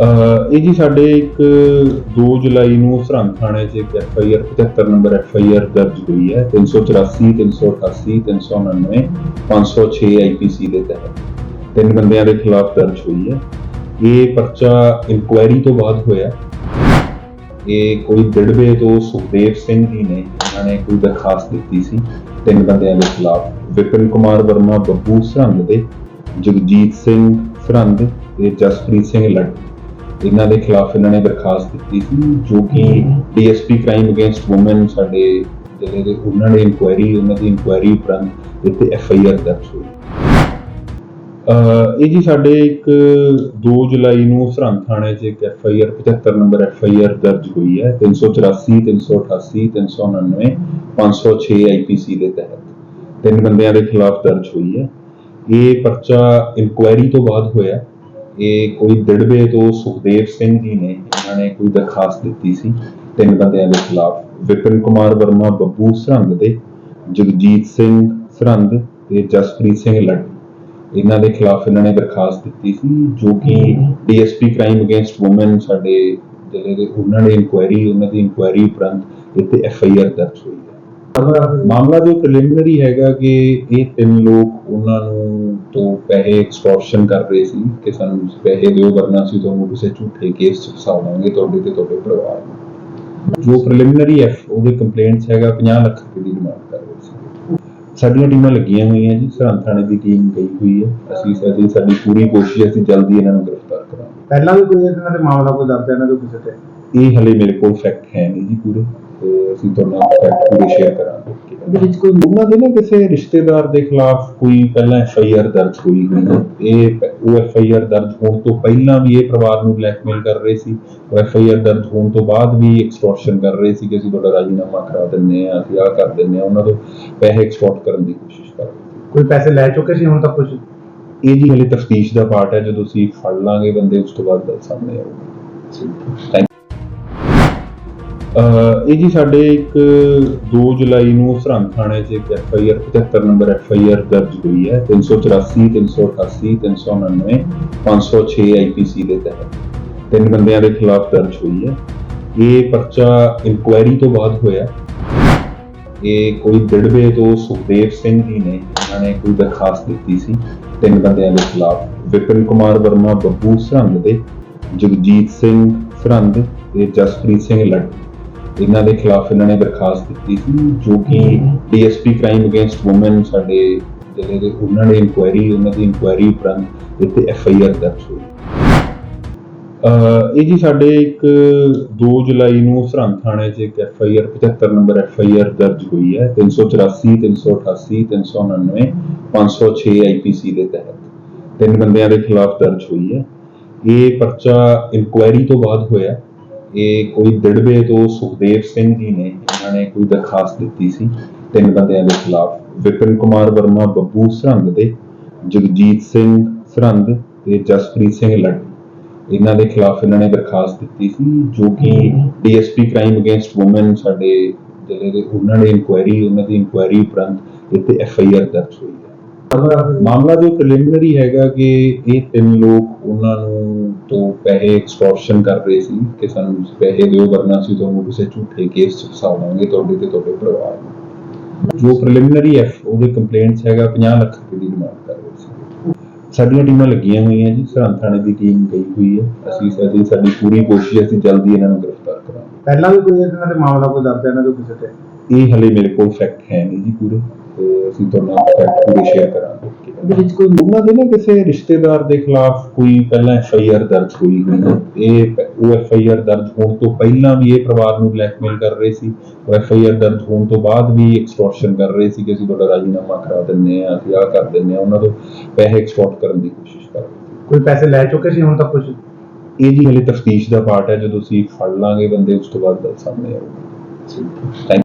ਇਹ ਜੀ ਸਾਡੇ ਇੱਕ 2 ਜੁਲਾਈ ਨੂੰ ਸਰਹੰਦ ਥਾਣੇ 'ਚ ਇੱਕ F I R 75 number F I R ਦਰਜ ਹੋਈ ਹੈ 384 388 399 506 ਆਈਪੀਸੀ ਦੇ ਤਹਿਤ ਤਿੰਨ ਬੰਦਿਆਂ ਦੇ ਖਿਲਾਫ ਦਰਜ ਹੋਈ ਹੈ। ਇਹ ਪਰਚਾ ਇਨਕੁਆਇਰੀ ਤੋਂ ਬਾਅਦ ਹੋਇਆ। ਇਹ ਕੋਈ ਦਿੜਵੇ ਤੋਂ ਸੁਖਦੇਵ ਸਿੰਘ ਜੀ ਨੇ ਇਹਨਾਂ ਨੇ ਕੋਈ ਦਰਖਾਸਤ ਦਿੱਤੀ ਸੀ। ਤਿੰਨ ਬੰਦਿਆਂ ਦੇ ਖਿਲਾਫ ਵਿਪਨ ਕੁਮਾਰ ਵਰਮਾ ਬੱਬੂ ਸਰਹੰਦ ਦੇ, ਜਗਜੀਤ ਸਿੰਘ ਸਰਹੰਦ ਤੇ ਜਸਪ੍ਰੀਤ ਸਿੰਘ ਲੱਟ ਇਹਨਾਂ ਦੇ ਖਿਲਾਫ ਇਹਨਾਂ ਨੇ ਦਰਖਾਸਤ ਦਿੱਤੀ ਸੀ ਜੋ ਕਿ ਡੀਐਸਪੀ ਕ੍ਰਾਈਮ ਅਗੇਂਸਟ ਔਮਨ ਸਾਡੇ ਜਿਹੜੇ ਦੇ ਉਹਨਾਂ ਨੇ ਇਨਕੁਆਇਰੀ ਉਹਨਾਂ ਦੀ ਇਨਕੁਆਇਰੀ ਉਪਰੰਤ ਇੱਥੇ ਐਫ ਆਈ ਆਰ ਦਰਜ ਹੋਈ। ਇਹ ਜੀ ਸਾਡੇ ਇੱਕ 2 ਜੁਲਾਈ ਨੂੰ ਸਰਹੰਦ ਥਾਣੇ 'ਚ ਇੱਕ F I R 75 number F I R ਦਰਜ ਹੋਈ ਹੈ 384 388 399 506 ਆਈਪੀਸੀ ਦੇ ਤਹਿਤ ਤਿੰਨ ਬੰਦਿਆਂ ਦੇ ਖਿਲਾਫ ਦਰਜ ਹੋਈ ਹੈ। ਇਹ ਪਰਚਾ ਇਨਕੁਆਇਰੀ ਤੋਂ ਬਾਅਦ ਹੋਇਆ। ਇਹ ਕੋਈ ਦਿੜਵੇ ਤੋਂ ਸੁਖਦੇਵ ਸਿੰਘ ਜੀ ਨੇ ਇਹਨਾਂ ਨੇ ਕੋਈ ਦਰਖਾਸਤ ਦਿੱਤੀ ਸੀ ਤਿੰਨ ਬੰਦਿਆਂ ਦੇ ਖਿਲਾਫ, ਵਿਪਨ ਕੁਮਾਰ ਵਰਮਾ, ਬੱਬੂ ਸਰਹੰਦ ਦੇ, ਜਗਜੀਤ ਸਿੰਘ ਸਰਹੰਦ ਤੇ ਜਸਪ੍ਰੀਤ ਸਿੰਘ ਲੱਟ ਇਹਨਾਂ ਦੇ ਖਿਲਾਫ ਇਹਨਾਂ ਨੇ ਦਰਖਾਸਤ ਦਿੱਤੀ ਸੀ, ਜੋ ਕਿ ਡੀਐਸਪੀ ਕ੍ਰਾਈਮ ਅਗੇਂਸਟ ਔਮਨ ਸਾਡੇ ਜਿਹੜੇ ਦੇ ਉਹਨਾਂ ਨੇ ਇਨਕੁਆਇਰੀ, ਉਹਨਾਂ ਦੀ ਇਨਕੁਆਇਰੀ ਉਪਰੰਤ ਇੱਥੇ ਐਫ ਆਈ ਆਰ ਦਰਜ ਹੋਈ ਹੈ। ਮਾਮਲਾ ਜੋ ਪ੍ਰੀਲਿਮਿਨਰੀ ਹੈਗਾ ਕਿ ਇਹ ਤਿੰਨ ਲੋਕ ਉਹਨਾਂ ਨੂੰ ਤੋਂ ਪੈਸੇ ਐਕਸਟੋਰਸ਼ਨ ਕਰ ਰਹੇ ਸੀ ਕਿ ਸਾਨੂੰ ਪੈਸੇ ਦਿਓ ਵਰਨਾ ਅਸੀਂ ਤੁਹਾਨੂੰ ਕਿਸੇ ਝੂਠੇ ਕੇਸ 'ਚ ਫਸਾ ਦਾਂਗੇ ਤੁਹਾਡੇ ਤੇ ਤੁਹਾਡੇ ਪਰਿਵਾਰ ਨੂੰ। ਜੋ ਪ੍ਰੀਲਿਮਿਨਰੀ ਐਫ ਉਹਦੇ ਕੰਪਲੇਂਟਸ ਹੈਗਾ 50 ਲੱਖ ਰੁਪਏ ਦੀ ਡਿਮਾਂਡ ਕਰ ਰਹੇ ਸੀ। ਸਾਡੀਆਂ ਟੀਮਾਂ ਲੱਗੀਆਂ ਹੋਈਆਂ ਜੀ ਸਰਹੰਦ ਥਾਣੇ ਦੀ ਟੀਮ ਗਈ ਹੋਈ ਹੈ। ਅਸੀਂ ਸਾਡੀ ਸਾਡੀ ਪੂਰੀ ਕੋਸ਼ਿਸ਼ ਅਸੀਂ ਜਲਦੀ ਇਹਨਾਂ ਨੂੰ ਗ੍ਰਿਫਤਾਰ ਕਰਾਂਗੇ। ਪਹਿਲਾਂ ਵੀ ਕੋਈ ਇਹਨਾਂ ਦੇ ਮਾਮਲਾ ਕੋਈ ਦਰਜ ਹੈ ਇਹਨਾਂ ਦੇ ਕਿਸੇ ਤੇ? ਇਹ ਹਲੇ ਮੇਰੇ ਕੋਲ ਫੈਕਟ ਹੈ ਨਹੀਂ ਜੀ ਪੂਰੇ। ਤੇ ਅਸੀਂ ਤੁਹਾਨੂੰ ਫੈਕਟ ਪੂਰੇ ਸ਼ੇਅਰ ਕਰਾਂਗੇ। ਇਹਦੇ ਵਿੱਚ ਕੋਈ ਉਹਨਾਂ ਦੇ ਨਾ ਕਿਸੇ ਰਿਸ਼ਤੇਦਾਰ ਦੇ ਖਿਲਾਫ ਕੋਈ ਪਹਿਲਾਂ ਐਫ ਆਈ ਆਰ ਦਰਜ ਹੋਈ ਹੋਈ ਹੈ। ਇਹ ਉਹ ਐਫ ਆਈ ਆਰ ਦਰਜ ਹੋਣ ਤੋਂ ਪਹਿਲਾਂ ਵੀ ਇਹ ਪਰਿਵਾਰ ਨੂੰ ਬਲੈਕਮੇਲ ਕਰ ਰਹੇ ਸੀ। ਉਹ ਐਫ ਆਈ ਆਰ ਦਰਜ ਹੋਣ ਤੋਂ ਬਾਅਦ ਵੀ ਐਕਸਟੋਰਸ਼ਨ ਕਰ ਰਹੇ ਸੀ ਕਿ ਅਸੀਂ ਤੁਹਾਡਾ ਰਾਜੀਨਾਮਾ ਕਰਾ ਦਿੰਨੇ ਆ ਅਸੀਂ ਆਹ ਕਰ ਦਿੰਨੇ ਆ ਉਹਨਾਂ ਤੋਂ ਪੈਸੇ ਐਕਸਟੋਰਟ ਕਰਨ ਦੀ ਕੋਸ਼ਿਸ਼ ਕਰ ਰਹੇ ਕੋਈ ਪੈਸੇ ਲੈ ਚੁੱਕੇ ਸੀ ਹੁਣ ਤੱਕ ਕੁਝ ਇਹ ਜੀ ਹਲੇ ਤਫਤੀਸ਼ ਦਾ ਪਾਰਟ ਹੈ। ਜਦੋਂ ਅਸੀਂ ਫੜ ਲਾਂਗੇ ਬੰਦੇ ਉਸ ਤੋਂ ਬਾਅਦ ਸਾਹਮਣੇ ਆਊਗਾ। ਥੈਂਕ ਇਹ ਜੀ ਸਾਡੇ ਇੱਕ 2 ਜੁਲਾਈ ਨੂੰ ਸਰਹੰਦ ਥਾਣੇ 'ਚ ਇੱਕ F I R 75 number F I R ਦਰਜ ਹੋਈ ਹੈ। 384 388 399 506 ਆਈਪੀਸੀ ਦੇ ਤਹਿਤ ਤਿੰਨ ਬੰਦਿਆਂ ਦੇ ਖਿਲਾਫ ਦਰਜ ਹੋਈ ਹੈ। ਇਹ ਪਰਚਾ ਇਨਕੁਆਇਰੀ ਤੋਂ ਬਾਅਦ ਹੋਇਆ। ਇਹ ਕੋਈ ਦਿੜਵੇ ਤੋਂ ਸੁਖਦੇਵ ਸਿੰਘ ਜੀ ਨੇ ਇਹਨਾਂ ਨੇ ਕੋਈ ਦਰਖਾਸਤ ਦਿੱਤੀ ਸੀ। ਤਿੰਨ ਬੰਦਿਆਂ ਦੇ ਖਿਲਾਫ ਵਿਪਨ ਕੁਮਾਰ ਵਰਮਾ ਬੱਬੂ ਸਰਹੰਦ ਦੇ, ਜਗਜੀਤ ਸਿੰਘ ਸਰਹੰਦ ਤੇ ਜਸਪ੍ਰੀਤ ਸਿੰਘ ਲੱਟ ਇਹਨਾਂ ਦੇ ਖਿਲਾਫ ਇਹਨਾਂ ਨੇ ਦਰਖਾਸਤ ਦਿੱਤੀ ਸੀ, ਜੋ ਕਿ ਡੀਐਸਪੀ ਕ੍ਰਾਈਮ ਅਗੇਂਸਟ ਔਮਨ ਸਾਡੇ ਜਿਹੜੇ ਦੇ ਉਹਨਾਂ ਨੇ ਇਨਕੁਆਇਰੀ ਉਹਨਾਂ ਦੀ ਇਨਕੁਆਇਰੀ ਉਪਰੰਤ ਇੱਥੇ ਐਫ ਦਰਜ ਹੋਈ। ਇਹ ਜੀ ਸਾਡੇ ਇੱਕ 2 ਜੁਲਾਈ ਨੂੰ ਸਰਹੰਦ ਥਾਣੇ 'ਚ ਇੱਕ F I R 75 number F I R ਦਰਜ ਹੋਈ ਹੈ 384 388 399 506 ਆਈਪੀਸੀ ਦੇ ਤਹਿਤ ਤਿੰਨ ਬੰਦਿਆਂ ਦੇ ਖਿਲਾਫ ਦਰਜ ਹੋਈ ਹੈ। ਇਹ ਪਰਚਾ ਇਨਕੁਆਇਰੀ ਤੋਂ ਬਾਅਦ ਹੋਇਆ। ਇਹ ਕੋਈ ਦਿੜਵੇ ਤੋਂ ਸੁਖਦੇਵ ਸਿੰਘ ਜੀ ਨੇ ਇਹਨਾਂ ਨੇ ਕੋਈ ਦਰਖਾਸਤ ਦਿੱਤੀ ਸੀ ਤਿੰਨ ਬੰਦਿਆਂ ਦੇ ਖਿਲਾਫ। ਵਿਪਨ ਕੁਮਾਰ ਵਰਮਾ, ਬੱਬੂ ਸਰਹੰਦ ਦੇ ਜਗਜੀਤ ਸਿੰਘ ਸਰਹੰਦ ਤੇ ਜਸਪ੍ਰੀਤ ਸਿੰਘ ਲੱਟ ਇਹਨਾਂ ਦੇ ਖਿਲਾਫ ਇਹਨਾਂ ਨੇ ਦਰਖਾਸਤ ਦਿੱਤੀ ਸੀ, ਜੋ ਕਿ ਡੀਐਸਪੀ ਕ੍ਰਾਈਮ ਅਗੇਂਸਟ ਔਮਨ ਸਾਡੇ ਜ਼ਿਲ੍ਹੇ ਦੇ, ਉਹਨਾਂ ਨੇ ਇਨਕੁਆਇਰੀ, ਉਹਨਾਂ ਦੀ ਇਨਕੁਆਇਰੀ ਉਪਰੰਤ ਇੱਥੇ ਐਫ ਆਈ ਆਰ ਦਰਜ ਹੋਈ। ਮਾਮਲਾ ਜੋ ਪ੍ਰੀਲਿਮਿਨਰੀ ਹੈਗਾ ਕਿ ਇਹ ਤਿੰਨ ਲੋਕ ਉਹਨਾਂ ਨੂੰ ਤੋਂ ਪੈਸੇ ਐਕਸਟੋਰਸ਼ਨ ਕਰ ਰਹੇ ਸੀ ਕਿ ਸਾਨੂੰ ਪੈਸੇ ਦਿਓ ਵਰਨਾ ਅਸੀਂ ਤੁਹਾਨੂੰ ਕਿਸੇ ਝੂਠੇ ਕੇਸ 'ਚ ਫਸਾ ਦਾਂਗੇ ਤੁਹਾਡੇ ਤੇ ਤੁਹਾਡੇ ਪਰਿਵਾਰ ਨੂੰ। ਜੋ ਪ੍ਰੀਲਿਮਿਨਰੀ ਐਫ ਉਹਦੇ ਕੰਪਲੇਂਟਸ ਹੈਗਾ 50 ਲੱਖ ਰੁਪਏ ਦੀ ਡਿਮਾਂਡ ਕਰ ਰਹੇ ਸੀ। ਸਾਡੀਆਂ ਟੀਮਾਂ ਲੱਗੀਆਂ ਹੋਈਆਂ ਜੀ ਸਰਹੰਦ ਥਾਣੇ ਦੀ ਟੀਮ ਗਈ ਹੋਈ ਹੈ। ਅਸੀਂ ਸਾਡੀ ਸਾਡੀ ਪੂਰੀ ਕੋਸ਼ਿਸ਼ ਹੈ ਅਸੀਂ ਜਲਦੀ ਇਹਨਾਂ ਨੂੰ ਗ੍ਰਿਫਤਾਰ ਕਰਾਂਗੇ। ਪਹਿਲਾਂ ਵੀ ਕੋਈ ਇਹਨਾਂ ਦੇ ਮਾਮਲਾ ਕੋਈ ਦਰਜ ਹੈ ਇਹਨਾਂ ਦੇ ਕਿਸੇ ਤੇ? ਇਹ ਹਲੇ ਮੇਰੇ ਕੋਲ ਫੈਕਟ ਹੈ ਨਹੀਂ ਜੀ ਪੂਰੇ। ਤੇ ਅਸੀਂ ਤੁਹਾਨੂੰ ਫੈਕਟ ਪੂਰੇ ਸ਼ੇਅਰ ਕਰਾਂਗੇ। ਇਹਦੇ ਵਿੱਚ ਕੋਈ ਉਹਨਾਂ ਦੇ ਨਾ ਕਿਸੇ ਰਿਸ਼ਤੇਦਾਰ ਦੇ ਖਿਲਾਫ ਕੋਈ ਪਹਿਲਾਂ ਐਫ ਆਈ ਆਰ ਦਰਜ ਹੋਈ ਹੋਈ ਹੈ। ਇਹ ਉਹ ਐਫ ਆਈ ਆਰ ਦਰਜ ਹੋਣ ਤੋਂ ਪਹਿਲਾਂ ਵੀ ਇਹ ਪਰਿਵਾਰ ਨੂੰ ਬਲੈਕਮੇਲ ਕਰ ਰਹੇ ਸੀ। ਉਹ ਐਫ ਆਈ ਆਰ ਦਰਜ ਹੋਣ ਤੋਂ ਬਾਅਦ ਵੀ ਐਕਸਟੋਰਸ਼ਨ ਕਰ ਰਹੇ ਸੀ ਕਿ ਅਸੀਂ ਤੁਹਾਡਾ ਰਾਜੀਨਾਮਾ ਕਰਾ ਦਿੰਨੇ ਆ ਅਸੀਂ ਆਹ ਕਰ ਦਿੰਨੇ ਆ ਉਹਨਾਂ ਤੋਂ ਪੈਸੇ ਐਕਸਪੋਰਟ ਕਰਨ ਦੀ ਕੋਸ਼ਿਸ਼ ਕਰ ਕੋਈ ਪੈਸੇ ਲੈ ਚੁੱਕੇ ਸੀ ਹੁਣ ਤੱਕ ਕੁਝ ਇਹ ਜੀ ਹਲੇ ਤਫਤੀਸ਼ ਦਾ ਪਾਰਟ ਹੈ। ਜਦੋਂ ਅਸੀਂ ਫੜ ਲਾਂਗੇ ਬੰਦੇ ਉਸ ਤੋਂ ਬਾਅਦ ਸਾਹਮਣੇ ਆਊਗਾ। ਥੈਂਕ